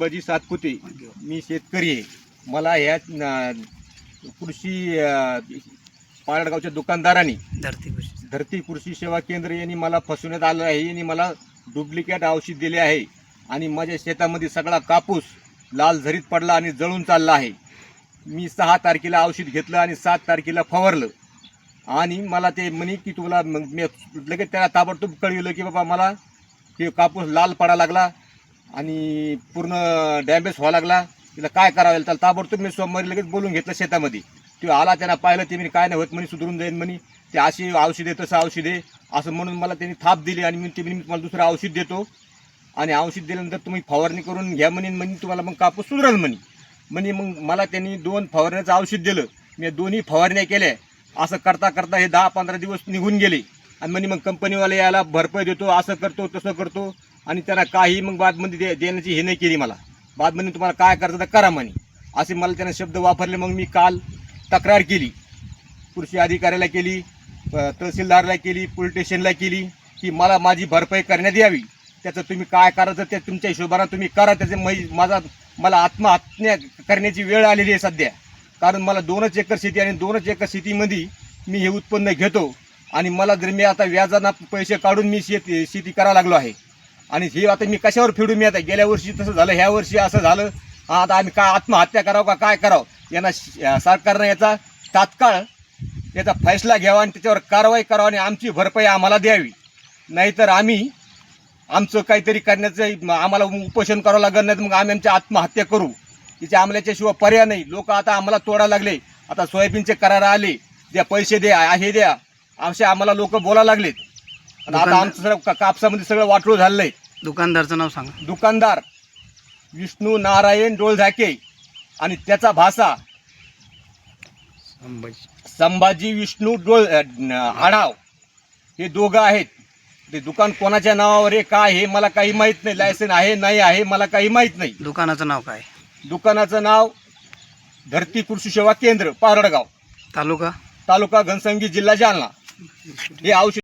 बाजी सातपुते मी शेतकरी आहे. मला ह्या कृषी अं, पारडगावच्या दुकानदारांनी धरती कृषी धरती कृषी सेवा केंद्र यांनी मला फसवण्यात आलं आहे. यांनी मला डुप्लिकेट औषध दिले आहे. आणि माझ्या शेतामध्ये सगळा कापूस लाल झरीत पडला आणि जळून चालला आहे. मी सहा तारखेला औषध घेतलं आणि सात तारखेला फवारलं. आणि मला ते म्हणे की तुला मग मी लगेच त्याला ताबडतोब कळविलं की बाबा मला ते कापूस लाल पडा लागला. आणि पूर्ण डॅमेज व्हावा लागला. तिला काय करावं लागेल? त्याला ताबडतोब मी सोमवारी लगेच बोलून घेतलं शेतामध्ये. तो आला त्यांना पाहिलं ते म्हणे काय नाही होत म्हणे सुधरून जाईन म्हणे. ते अशी औषध आहे तसं औषध आहे. असं म्हणून मला त्यांनी थाप दिली आणि मी ते म्हणे मी तुम्हाला दुसरं औषध देतो. आणि औषध दिल्यानंतर तुम्ही फवारणी करून घ्या म्हणे म्हणे तुम्हाला मग कापूस सुधरल म्हणे. म्हणे मग मला त्यांनी दोन फवारण्याचं औषध दिलं. मी दोन्ही फवारण्या केल्या. असं करता करता हे दहा पंधरा दिवस निघून गेले. आणि म्हणे मग कंपनीवाले याला भरपाई देतो असं करतो तसं करतो. आणि त्यांना काही मग बादमंदी दे देण्याची हे नाही केली मला. बादमंदी तुम्हाला काय करायचं तर करा म्हणे. असे मला त्यांना शब्द वापरले मग मी काल तक्रार केली. कृषी अधिकाऱ्याला केली तहसीलदारला केली पोलीस स्टेशनला केली की मला माझी भरपाई करण्यात यावी. त्याचं तुम्ही काय करायचं ते तुमच्या हिशोबानं तुम्ही करा. त्याचे मै माझा मला आत्महत्या करण्याची वेळ आलेली आहे सध्या. कारण मला दोनच एकर शेती आणि दोनच एकर शेतीमध्ये मी हे उत्पन्न घेतो. आणि मला जर मी आता व्याजाना पैसे काढून मी शेती शेती करायला लागलो आहे आणि ही आता मी कशावर फिडून मी आता गेल्या वर्षी तसं झालं ह्या वर्षी असं झालं. आता आम्ही काय आत्महत्या करावं का काय करावं? यांना सरकारनं याचा तात्काळ याचा फैसला घ्यावा आणि त्याच्यावर कारवाई करावी आणि आमची भरपाई आम्हाला द्यावी. नाहीतर आम्ही आमचं काहीतरी करण्याचं आम्हाला उपोषण करावं लागत नाही तर मग आम्ही आमची आत्महत्या करू. तिच्या आमल्याच्याशिवाय पर्याय नाही. लोक आता आम्हाला तोडा लागले. आता सोयाबीनचे करार आले. द्या पैसे द्या हे द्या. असे आम्हाला लोक बोलायला लागलेत. आणि आता आमचं सगळं का- कापसामध्ये सगळं वाटलं झालंय. दुकानदारचं नाव सांगा. दुकानदार विष्णू नारायण डोळझाके आणि त्याचा भाषा संभाजी. संभाजी विष्णू डोळ अ, न- आढाव. हे दोघं आहेत. ते दुकान कोणाच्या नावावर आहे काय हे मला काही माहीत नाही. लायसन आहे नाही आहे मला काही माहीत नाही. दुकानाचं नाव काय? दुकानाचं नाव धरती कृषी सेवा केंद्र पारडगाव. तालुका? तालुका घनसंगी जिल्हा जालना. हे औषध